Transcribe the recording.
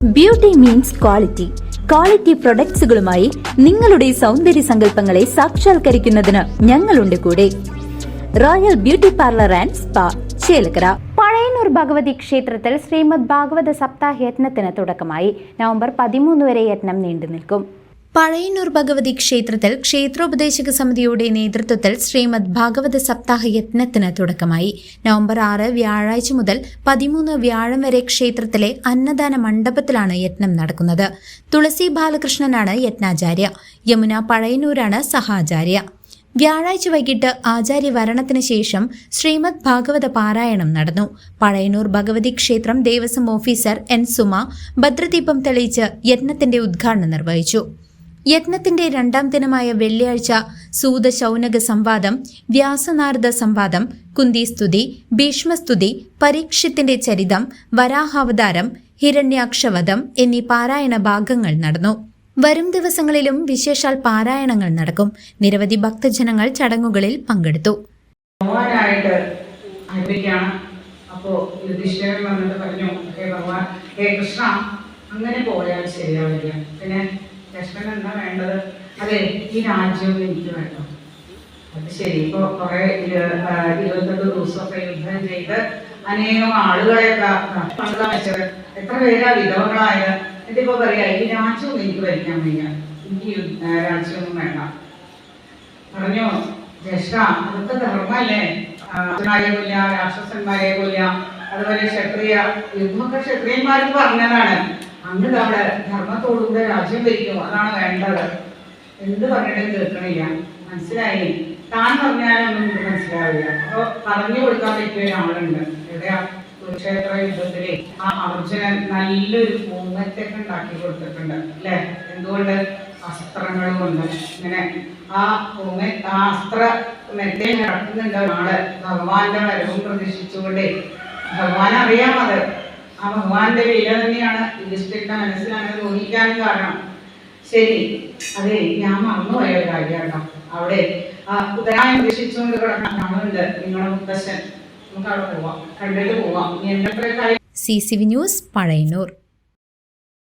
Beauty means quality quality പ്രൊഡക്ട്സുകളുമായി നിങ്ങളുടെ സൗന്ദര്യ സങ്കല്പങ്ങളെ സാക്ഷാത്കരിക്കുന്നതിന് ഞങ്ങളുണ്ട് കൂടെ. Royal beauty parlour and spa Chelakkara. Pazhayannur Bhagavathi ക്ഷേത്രത്തിൽ ശ്രീമദ് ഭാഗവത സപ്താഹ യജ്ഞത്തിന് തുടക്കമായി നവംബർ പതിമൂന്ന് വരെ യജ്ഞം നീണ്ടു നിൽക്കും പഴയന്നൂർ ഭഗവതി ക്ഷേത്രത്തിൽ ക്ഷേത്രോപദേശക സമിതിയുടെ നേതൃത്വത്തിൽ ശ്രീമദ് ഭാഗവത സപ്താഹ യജ്ഞത്തിന് തുടക്കമായി. നവംബർ ആറ് വ്യാഴാഴ്ച മുതൽ പതിമൂന്ന് വ്യാഴം വരെ ക്ഷേത്രത്തിലെ അന്നദാന മണ്ഡപത്തിലാണ് യജ്ഞം നടക്കുന്നത്. തുളസി ബാലകൃഷ്ണനാണ് യജ്ഞാചാര്യ യമുന പഴയന്നൂരാണ് സഹാചാര്യ. വ്യാഴാഴ്ച വൈകിട്ട് ആചാര്യ വരണത്തിന് ശേഷം ശ്രീമദ് ഭാഗവത പാരായണം നടന്നു. പഴയന്നൂർ ഭഗവതി ക്ഷേത്രം ദേവസ്വം ഓഫീസർ എൻ സുമ ഭദ്രദീപം തെളിയിച്ച് യജ്ഞത്തിന്റെ ഉദ്ഘാടനം നിർവഹിച്ചു. യജ്ഞത്തിന്റെ രണ്ടാം ദിനമായ വെള്ളിയാഴ്ച സൂത ശൗനക സംവാദം വ്യാസനാരദ സംവാദം കുന്തിസ്തുതി ഭീഷ്മസ്തുതി പരീക്ഷത്തിന്റെ ചരിതം വരാഹാവതാരം ഹിരണ്യാക്ഷവധം എന്നീ പാരായണ ഭാഗങ്ങൾ നടന്നു. വരും ദിവസങ്ങളിലും വിശേഷാൽ പാരായണങ്ങൾ നടക്കും. നിരവധി ഭക്തജനങ്ങൾ ചടങ്ങുകളിൽ പങ്കെടുത്തു. അപ്പോ യുധിഷ്ഠിരൻ വന്നിട്ട് പറഞ്ഞു ഹേ ഭഗവാൻ ഹേ കൃഷ്ണ അങ്ങനെ പോയാൽ ശരിയാവില്ല. പിന്നെ കൃഷ്ണൻ എന്താ വേണ്ടത്? അതെ ഈ രാജ്യവും എനിക്ക് വേണം അത് ശരി. ഇപ്പൊ കുറെ ഇരു- ഇരുപത്തെട്ട് ദിവസമൊക്കെ യുദ്ധം ചെയ്ത് അനേകം ആളുകളെ വെച്ചത്. എത്ര പേരാ? വിധവകളായത് എന്നിട്ടിപ്പോ പറയാ ഈ രാജ്യവും എനിക്ക് ഭരിക്കാൻ വയ്യ. എനിക്ക് രാജ്യമൊന്നും വേണ്ട. പറഞ്ഞു? ജ്യേഷ്ഠ അതൊക്കെ ധർമ്മല്ലേ? അസുരന്മാരെ കൊല്ല രാക്ഷസന്മാരെ കൊല്ല അതുപോലെ ക്ഷത്രിയ യുദ്ധമൊക്കെ ക്ഷത്രിയന്മാർക്ക് പറഞ്ഞതാണ്. അങ്ങ് അവിടെ ധർമ്മത്തോടുകൂടെ രാജ്യം ഭരിക്കും. അതാണ് വേണ്ടത്. എന്ത് പറഞ്ഞിട്ടും കേൾക്കണില്ല. മനസ്സിലായി? താൻ പറഞ്ഞാലൊന്നും നമുക്ക് മനസ്സിലാവില്ല. അപ്പൊ പറഞ്ഞു കൊടുക്കാൻ പറ്റിയ ഒരാളുണ്ട് എവിടെയാ? കുരുക്ഷേത്ര യുദ്ധത്തിൽ. ആ അർജുനൻ നല്ലൊരു പൂങ്ങത്തൊക്കെ ഉണ്ടാക്കി കൊടുത്തിട്ടുണ്ട്. അല്ലെ? എന്തുകൊണ്ട്? അസ്ത്രങ്ങളും ഉണ്ട് ഇങ്ങനെ ആ പൂങ്ങ ആ അസ്ത്ര മെറ്റയിൽ നടക്കുന്നുണ്ട് ഒരാൾ. ഭഗവാന്റെ വരവും പ്രതീക്ഷിച്ചുകൊണ്ട്. ഭഗവാൻ അറിയാം അത്. ആ ഭഗവാന്റെ വില തന്നെയാണ് യുധിഷ്ഠിരന്റെ മനസ്സിൽ അങ്ങനെ കാരണം. ശരി. അതെ ഞാൻ മറന്നുപോയ ഒരു കാര്യമാണ് അവിടെ കുതിരായ പ്രതീക്ഷിച്ചുകൊണ്ട് നിങ്ങളുടെ മുത്തശ്ശൻ. നമുക്ക് അവിടെ പോവാം. കണ്ടിട്ട് പോവാം. C C V news Pazhayannur.